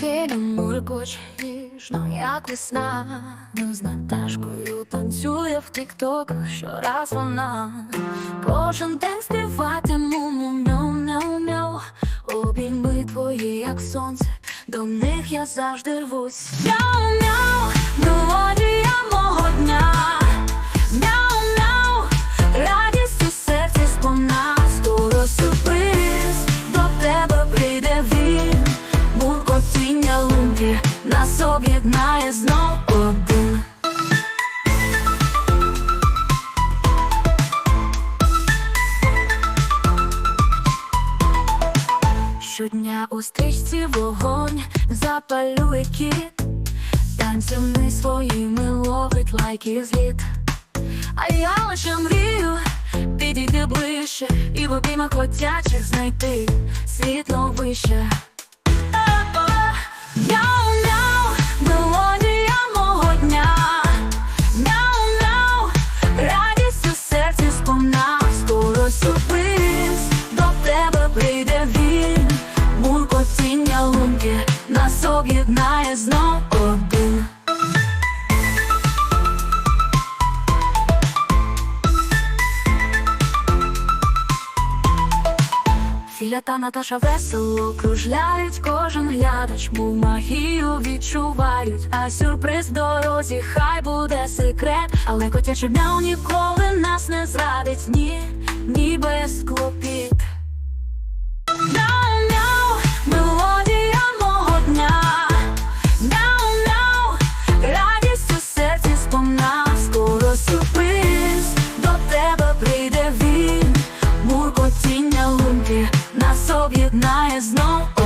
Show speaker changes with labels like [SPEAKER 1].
[SPEAKER 1] Фільм муркоч ніжно, як весна. З Наташкою танцює в тік-ток Щораз вона. Кожен день співатиму мяу мяу мяу Обійми твої, як сонце До них я завжди рвусь. Мяу мяу, нас об'єднає знов один. Щодня у стрічці вогонь запалює кіт. Танцями своїми ловить лайки зліт. А я лише мрію підійти ближче І в обіймах котячих знайти світло вище Філя та Наташа весело кружляють, кожен глядач, мов магію відчувають, а сюрприз дорозі, хай буде секрет, але котяче мяу ніколи нас не зрадить, ні, ні без. починає знов.